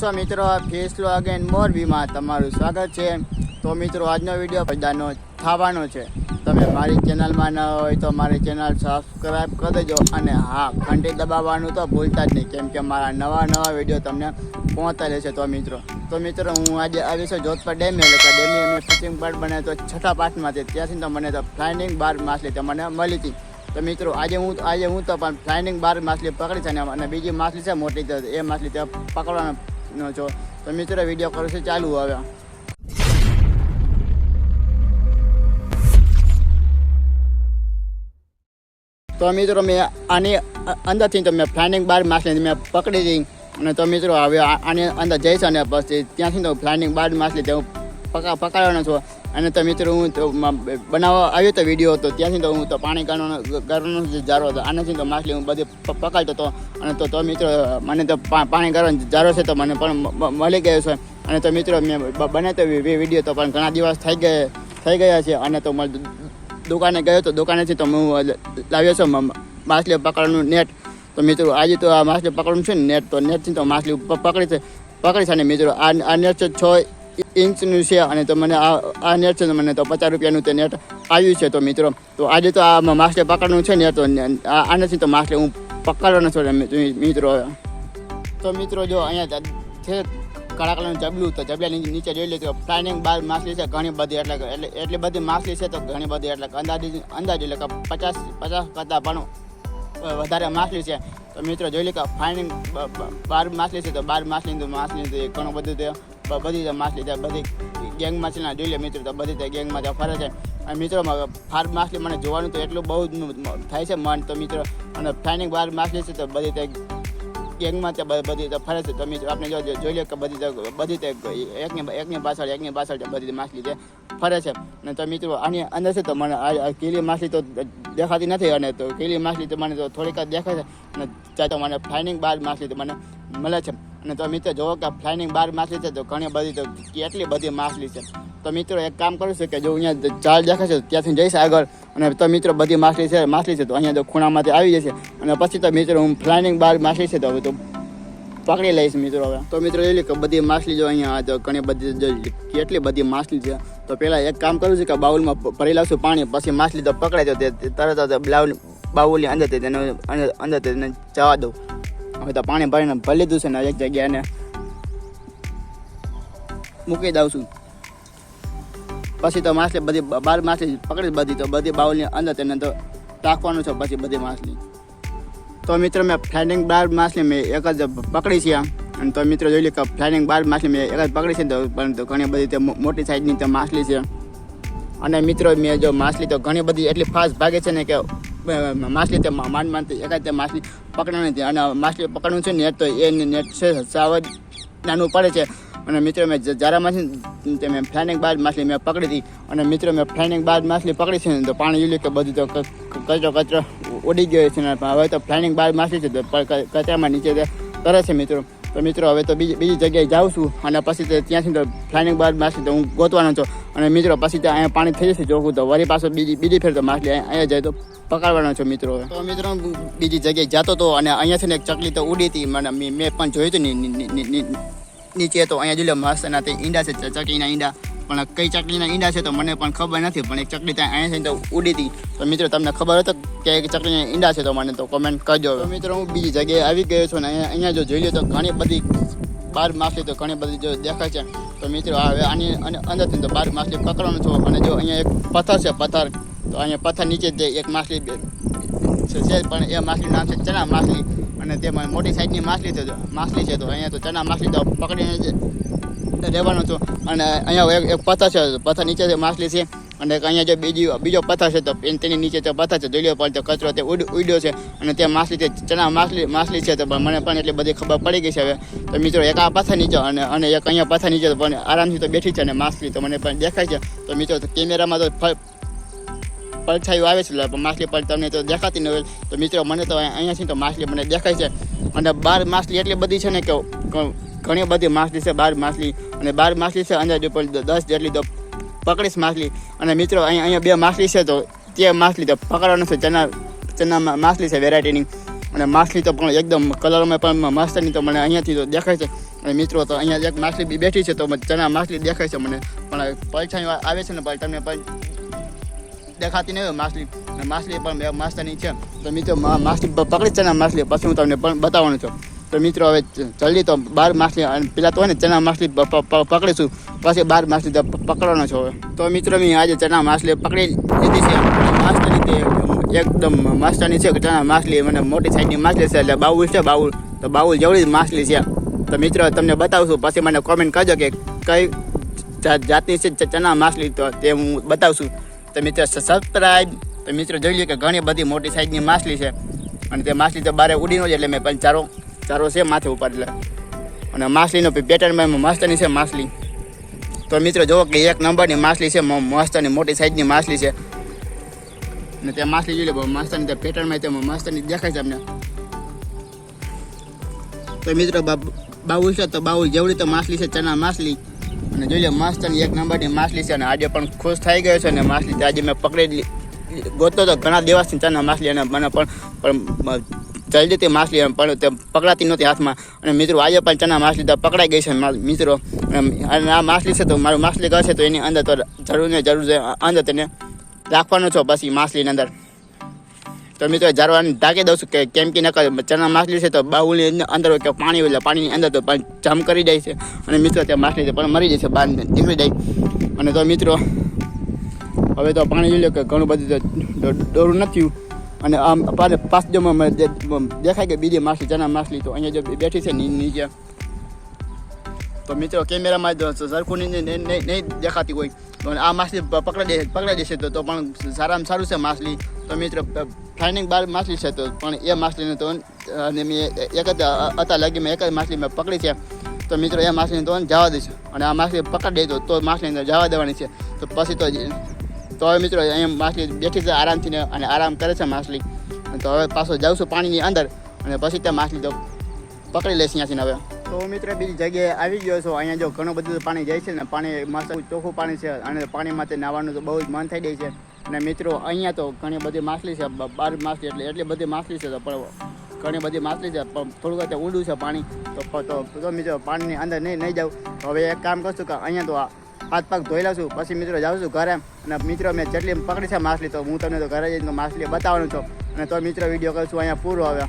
છો મિત્રો ફેસ લો અગેન મોરબીમાં તમારું સ્વાગત છે. તો મિત્રો, આજનો વીડિયો બધાનો થવાનો છે. તમે મારી ચેનલમાં ન હોય તો મારી ચેનલ સબસ્ક્રાઈબ કરી દેજો અને હા, ઘંટી દબાવવાનું તો ભૂલતા જ નહીં, કેમ કે મારા નવા નવા વીડિયો તમને પહોંચતા રહેશે તો મિત્રો તો મિત્રો, હું આજે આવી છું જોધપર ડેમે, એટલે કે ડેમે અમે ફિશિંગ પાર્ટ બને તો છઠ્ઠા પાઠમાંથી, ત્યાંથી તો મને તો ફ્લાઇનિંગ બાર માછલી તો મને મળી હતી. તો મિત્રો, આજે હું આજે હું તો પણ ફ્લાઇનિંગ બાર માછલી પકડી છે અને બીજી માછલી છે મોટી, તો એ માછલી તો પકડવાનો છો તો મિત્રો વીડિયો કરું છે ચાલુ હવે. તો મિત્રો મેં આની અંદરથી તો મેં ફ્લાઇનિંગ બાર માછલી મેં પકડી હતી. અને તો મિત્રો હવે આની અંદર જઈશ અને પછી ત્યાંથી તો ફ્લાઇનિંગ બાર માછલી તે હું પકા, પકડવાનો છું. અને તો મિત્રો હું તો બનાવવા આવ્યો તો વીડિયો તો ત્યાંથી તો હું તો પાણી કાઢવાનો કરવાનો જારો હતો. આનાથી તો માછલી હું બધી પકડતો હતો. અને તો તો મિત્રો, મને તો પાણી કાઢવાનો જારો છે તો મને પણ મળી ગયો છે. અને તો મિત્રો, મેં બ- બનાવતો વીડિયો તો પણ ઘણા દિવસ થઈ ગયા થઈ ગયા છે. અને તો દુકાને ગયો તો દુકાનેથી તો હું લાવ્યો છું માછલી પકડવાનું નેટ તો મિત્રો, આજે તો આ માછલી પકડવાનું છે ને નેટ તો નેટથી તો માછલી પકડી છે પકડી છે. અને મિત્રો, આ આ નેટ છ ઇંચનું છે અને તો મને આ આ નેટ છે મને તો પચાસ રૂપિયાનું તે નેટ આવ્યું છે તો મિત્રો, તો આજે તો આ માછલી પકડવાનું છે ને તો આનાથી તો માછલી હું પકડવાનો છું મિત્રો. તો મિત્રો જો અહીંયા છે કાળા કલરનું જબલું, તો જબલા નીચે જોઈ લીધું પ્લાનિંગ બાર માછલી છે, ઘણી બધી એટલે એટલે એટલી બધી માછલી છે તો ઘણી બધી એટલે અંદાજે અંદાજ એટલે કે પચાસ પચાસ કરતાં પણ વધારે માછલી છે. તો મિત્રો જોઈ લે કે ફાઇનિંગ બાર માછલી છે તો બાર માછલી માછલી ઘણું બધું બધી તે માછલી છે બધી ગેંગ માછલીના જોઈ લે મિત્રો, તો બધી તે ગેંગમાં ત્યાં ફરે છે. અને મિત્રો ફાર માછલી મને જોવાનું તો એટલું બહુ થાય છે મન. તો મિત્રો, અને ફાઇનિંગ બાર માછલી છે તો બધી તે ગેંગમાં ત્યાં બધી તો ફરે છે. તો મિત્રો આપણે જો જોઈ લે કે બધી બધી તે એકની એકની પાછળ એકની પાછળ બધી માછલી છે ફરે છે. અને તો મિત્રો, આની અંદર છે તો મને આ કીલી માછલી તો દેખાતી નથી અને તો કીલી માછલી તો મને તો થોડીક જ દેખાય છે. અને ત્યાં તો મને ફાઇનિંગ બાર માછલી તો મને મળે છે. અને તો મિત્રો, જોવો કે ફ્લાઇનિંગ બાર માછલી છે, તો ઘણી બધી તો કેટલી બધી માછલી છે. તો મિત્રો, એક કામ કરું છું કે જો અહીંયા ચાલ દેખાય છે ત્યાંથી જઈશ આગળ. અને તો મિત્રો, બધી માછલી છે માછલી છે, તો અહીંયા તો ખૂણામાંથી આવી જશે. અને પછી તો મિત્રો, હું ફ્લાઇનિંગ બાર માછલી છે, તો હવે તો પકડી લઈશ મિત્રો હવે. તો મિત્રો, જોઈ લે કે બધી માછલી જો અહીંયા તો ઘણી બધી જો કેટલી બધી માછલી છે. તો પહેલાં એક કામ કરું છું કે બાઉલમાં ભરી લાવશું પાણી, પછી માછલી તો પકડાય તો તે તરત બાઉલ, બાઉલની અંદર તેને અંદર તેને જવા દઉં. હવે તો પાણી ભરીને ભરી લીધું છે ને એક જગ્યાએ મૂકી દઉં છું. પછી તો માછલી બધી બાર માછલી પકડી બધી, તો બધી બાઉલની અંદર તેને તો રાખવાનું છે પછી બધી માછલી. તો મિત્રો મેં ફ્લાઇટિંગ બાર માછલી મેં એક જ પકડી છે અને તો મિત્રો જોઈ લે કે ફ્લાઇટિંગ બાર માછલી મેં એક જ પકડી છે તો પરંતુ ઘણી બધી તે મોટી સાઈઝની તે માછલી છે. અને મિત્રો મેં જો માછલી તો ઘણી બધી એટલી ફાસ્ટ ભાગે છે ને કે માછલી તે માંડ માંડ એકાદ તે માછલી પકડવાની હતી. અને માછલી પકડવું છે નેટ તો એ નેટ છે, સાવ જ નાનું પડે છે. અને મિત્રો, મેં જ- માછલી તે મેં ફ્લાઇનિંગ બાદ માછલી મેં પકડી હતી. અને મિત્રો, મેં ફ્લાઇનિંગ બાદ માછલી પકડી છે ને, તો પાણી જોઈ લે કે બધું તો કચરો કચરો ઉડી ગયો છે ને. હવે તો ફ્લાઇનિંગ બાદ માછલી છે, તો કચરામાં નીચે તરે છે મિત્રો. તો મિત્રો, હવે તો બીજી બીજી જગ્યાએ જાઉં છું અને પછી ત્યાંથી તો ફ્લાઇંગ બાદ માછલી તો હું ગોતવાનો છું. અને મિત્રો, પછી તો અહીંયા પાણી થઈ જશે જોખું તો વળી પાછો બીજી બીજી ફેર તો માછલી અહીંયા જાય તો પકડવાનો છો મિત્રો. તો મિત્રો બીજી જગ્યાએ જતો હતો અને અહીંયાથી ને એક ચકલી તો ઉડી હતી. મને મેં પણ જોયું હતું નીચે તો અહીંયા જોઈ લો મસ્ત ના ઈંડા છે, ચકલીના ઈંડા. પણ કઈ ચકલીના ઈંડા છે તો મને પણ ખબર નથી, પણ એક ચકલી ત્યાં અહીંયા તો ઉડી હતી. તો મિત્રો, તમને ખબર હતો કે એક ચકલીના ઈંડા છે તો મને તો કોમેન્ટ કરજો મિત્રો, હું બીજી જગ્યાએ આવી ગયો છું ને અહીંયા જો જોઈ લો તો ઘણી બધી બાર માછલી તો ઘણી બધી જો દેખાય છે. તો મિત્રો હવે આની અને- અંદરથી તો બાર માછલી પકડવાનું છું. અને જો અહીંયા એક પથ્થર છે, પથ્થર. તો અહીંયા પથ્થર નીચે જ એક માછલી છે છે, પણ એ માછલીનું નામ છે ચણા માછલી. અને તેમાં મોટી સાઈઝની માછલી છે માછલી છે તો અહીંયા તો ચણા માછલી તો પકડીને રહેવાનો છું. અને અહીંયા એક પથ્થર છે, પથ્થર નીચે માછલી છે. અને અહીંયા જે બીજી, બીજો પથ્થર છે, તો તેની નીચે તો પથ્થર છે જોઈ પણ તો કચરો તે ઉડ, ઉડ્યો છે. અને તે માછલી તે ચણા માછલી માછલી છે, તો પણ મને પણ એટલી બધી ખબર પડી ગઈ છે હવે. તો મિત્રો, એક આ પથ્થર નીચે અને અને એક અહીંયા પથ્થર નીચે પણ આરામથી તો બેઠી છે અને માછલી તો મને પણ દેખાય છે. તો મિત્રો કેમેરામાં તો પડછાયું આવે છે માછલી પણ તમને તો દેખાતી ન હોય. તો મિત્રો, મને તો અહીં- અહીંયાથી તો માછલી મને દેખાય છે. અને બાર માછલી એટલી બધી છે ને કે ઘણી બધી માછલી છે, બાર માછલી. અને બાર માછલી છે અંદાજે ઉપર દસ જેટલી તો પકડીશ માછલી. અને મિત્રો અહીંયા અહીંયા બે માછલી છે તો તે માછલી તો પકડવાનું છે. ચના ચના માછલી છે વેરાયટીની અને માછલી તો પણ એકદમ કલરમાં પણ મસ્તની તો મને અહીંયાથી તો દેખાય છે. અને મિત્રો, તો અહીંયા એક માછલી બી બેઠી છે તો ચના માછલી દેખાય છે મને. પણ પરીક્ષા આવે છે ને પણ તમને પણ દેખાતી નહીં માછલી માછલી પણ માસ્તાની છે. તો મિત્રો માછલી પકડી ચણા માછલી, પછી હું તમને પણ બતાવવાનું છું. તો મિત્રો, હવે જલ્દી તો બાર માછલી પેલા તો હોય ને ચણા માછલી પકડીશું, પછી બાર માછલી તો પકડવાનો છો તો મિત્રો, મેં આજે ચણા માછલી પકડી લીધી છે. માસ્તાની તે એકદમ માસ્તાની છે, ચણા માછલી મને મોટી સાઈઝની માછલી છે, એટલે બાઉલ છે, બાઉલ. તો બાઉલ જેવડી માછલી છે. તો મિત્રો, તમને બતાવશું, પછી મને કોમેન્ટ કરજો કે કઈ જાતની છે ચણા માછલી, તો તે હું બતાવશું. તો મિત્રો સબસ્ક્રાઈબ તો મિત્રો જોઈ લો કે ઘણી બધી મોટી સાઈઝની માછલી છે. અને તે માછલી તો બારે ઉડી જ એટલે મેં પણ ચારો ચારો છે માથે ઉપર એટલે. અને માછલીનો પેટર્નમાં મસ્તની છે માછલી. તો મિત્રો જુઓ કે એક નંબરની માછલી છે મસ્તની મોટી સાઈઝની માછલી છે. અને તે માછલી જોઈ લે મસ્તની, તે પેટર્નમાં તે મસ્તની દેખાય છે અમને. તો મિત્રો બાઉલ છે તો બાઉલ જેવડી તો માછલી છે ચણા માછલી. અને જોઈ લો મસ્ત અને એક નંબરની માછલી છે અને આજે પણ ખુશ થઈ ગયો છે અને માછલી આજે મેં પકડી ગોતો તો ઘણા દિવસથી ચાના માછલી અને મને પણ પણ જલ્દી તે માછલી પણ તે પકડાતી નહોતી હાથમાં. અને મિત્રો, આજે પણ ચણા માછલી તો પકડાઈ ગઈ છે મિત્રો. અને આ માછલી છે તો મારું માછલી કરશે તો એની અંદર તો જરૂર ને જરૂર છે, અંદર તેને રાખવાનો છો પછી માછલીની અંદર. તો મિત્રો જારવાની ઢાંકી દઉં છું કે કેમ કે નકર ચણા માછલી છે તો બાઉલની અંદર કે પાણી એટલે પાણીની અંદર તો જામ કરી જાય છે. અને મિત્રો ત્યાં માછલી પણ મરી જાય છે બહાર નીકળી જાય. અને તો મિત્રો, હવે તો પાણી જોઈ લો કે ઘણું બધું દોરું નથી. અને આમ પાછળ પાસ જો દેખાય કે બીજી માછલી ચણા માછલી તો અહીંયા જો બેઠી છે નીચે. તો મિત્રો કેમેરામાં સરખું નહીં દેખાતી હોય. તો આ માછલી પકડાઈ દે, પકડાઈ દેશે તો પણ સારામાં સારું છે માછલી. તો મિત્રો ફાઇનિંગ બાર માછલી છે તો પણ એ માછલીને તો અને મેં એક જ હતા લગી મેં એક જ માછલી મેં પકડી છે. તો મિત્રો, એ માછલીને તો જવા દઈશ. અને આ માછલી પકડી દઈશું તો માછલીને જવા દેવાની છે. તો પછી તો તો હવે મિત્રો અહીંયા માછલી બેઠી છે આરામથી ને, અને આરામ કરે છે માછલી. તો હવે પાછો જાઉં પાણીની અંદર, અને પછી ત્યાં માછલી તો પકડી લઈશ ત્યાંથી હવે. તો મિત્રો, બીજી જગ્યાએ આવી ગયો છો. અહીંયા જો ઘણું બધું પાણી જાય છે ને, પાણી મસ્ત ચોખ્ખું પાણી છે, અને પાણીમાં તે નાહવાનું તો બહુ જ મન થઈ જાય છે. અને મિત્રો, અહીંયા તો ઘણી બધી માછલી છે બાર માછલી એટલે એટલી બધી માછલી છે તો પણ ઘણી બધી માછલી છે, પણ થોડુંક અત્યારે ઊંડું છે પાણી. તો તો મિત્રો, પાણીની અંદર નહીં નહીં જાઉં. હવે એક કામ કરશું કે અહીંયા તો હાથ પાક ધોઈ લઉં છું. પછી મિત્રો જાઉં છું ઘરે. અને મિત્રો, મેં જેટલી પકડી છે માછલી, તો હું તમને તો ઘરે જઈને માછલી બતાવવાનું છું. અને તો મિત્રો, વીડિયો કરશું અહીંયા પૂરો હવે.